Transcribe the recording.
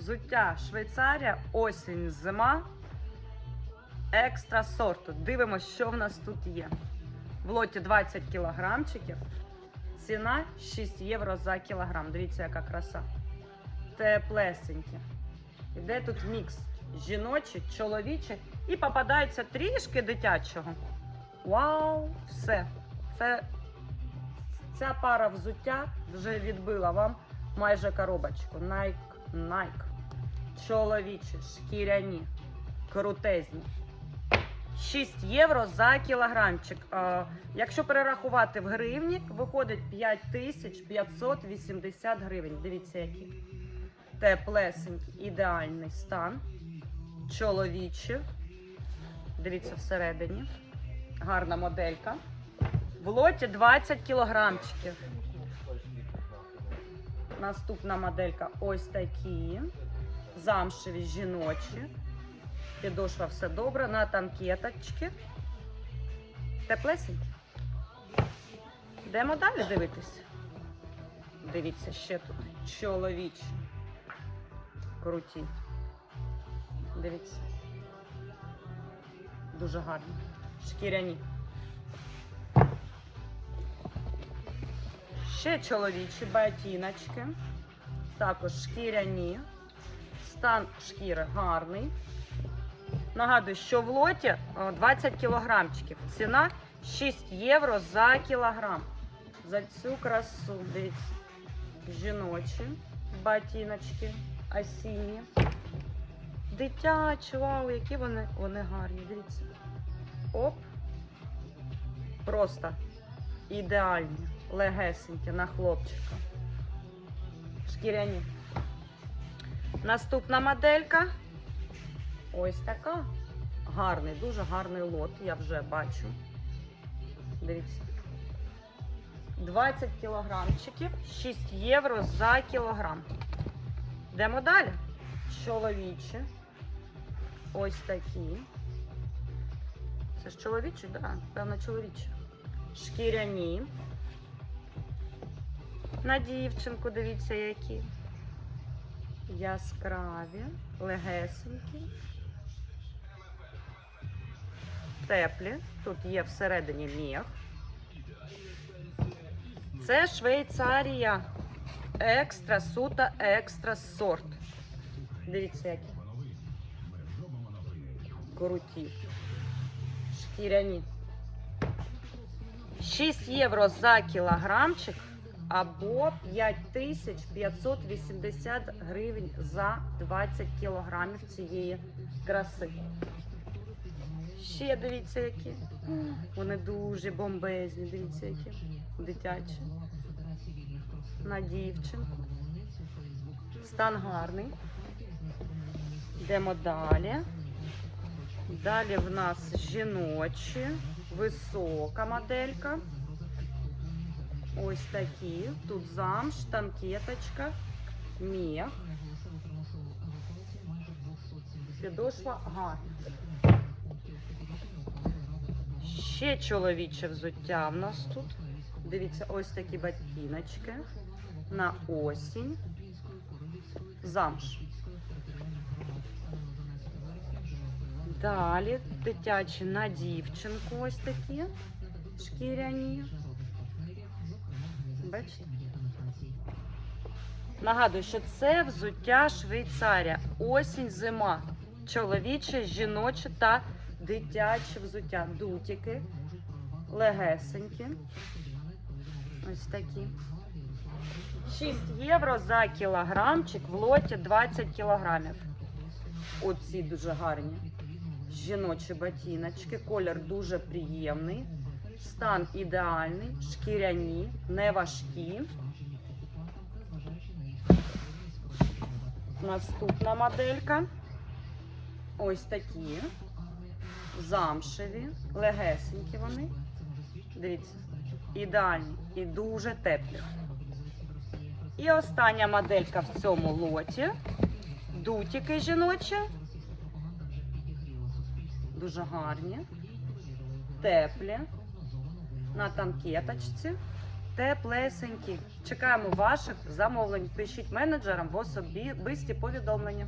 Взуття Швейцарія, осінь, зима. Екстра сорту. Дивимося, що в нас тут є. В лоті 20 кілограмчиків. Ціна 6 євро за кілограм. Дивіться, яка краса. Теплесенькі. Іде тут мікс жіночий, чоловічий і попадається трішки дитячого. Вау! Все. Це, ця пара взуття вже відбила вам майже коробочку. Nike, Nike. Чоловічі, шкіряні, крутезні. 6 євро за кілограмчик. Якщо перерахувати в гривні, виходить 5580 гривень. Дивіться, які. Теплесенький, ідеальний стан. Чоловічі. Дивіться всередині. Гарна моделька. В лоті 20 кілограмчиків. Наступна моделька ось такі. Замшеві жіночі. Підошва все добре, на танкеточки. Теплесенькі. Йдемо далі дивитись. Дивіться, ще тут чоловічі. Круті. Дивіться. Дуже гарні. Шкіряні. Ще чоловічі ботиночки. Також шкіряні. Стан шкіри гарний. Нагадую, що в лоті 20 кілограмчиків. Ціна 6 євро за кілограм. За цю красу. Дивіться. Жіночі ботиночки осінні. Дитячі, вау, які вони, вони гарні. Дивіться. Оп. Просто ідеальні, легесенькі на хлопчика. Шкіряні. Наступна моделька. Ось така. Гарний, дуже гарний лот, я вже бачу. Дивіться. 20 кілограмчиків, 6 євро за кілограм. Йдемо далі. Чоловічі. Ось такі. Це ж чоловічі, так, да, певно, чоловічі. Шкіряні. На дівчинку, дивіться, які. Яскраві, легесенькі. Теплі. Тут є всередині міх. Це Швейцарія. Екстра, суто екстра сорт. Дивіться, які. Круті. Шкіряні. 6 євро за кілограмчик або 5580 гривень за 20 кілограмів цієї краси. Ще дивіться, які. Вони дуже бомбезні. Дивіться, які дитячі. На дівчинку. Стан гарний. Йдемо далі. Далі в нас жіночі, висока моделька. Ось такі. Тут замш, танкеточка, мех. Підошва гарна. Ще чоловіче взуття в нас тут. Дивіться, ось такі ботиночки на осінь. Замш. Далі дитячі на дівчинку ось такі шкіряні. Бачите? Нагадую, що це взуття Швейцарія. Осінь, зима. Чоловіче, жіноче та дитяче взуття. Дутики, легесенькі. Ось такі. 6 євро за кілограмчик в лоті 20 кілограмів. Оці дуже гарні. Жіночі ботиночки. Колір дуже приємний. Стан ідеальний, шкіряні, не важкі. Наступна моделька. Ось такі. Замшеві, легесенькі вони. Дивіться, ідеальні і дуже теплі. І остання моделька в цьому лоті. Дутики жіночі. Дуже гарні, теплі, на танкеточці, теплесенькі. Чекаємо ваших замовлень. Пишіть менеджерам в особисті повідомлення.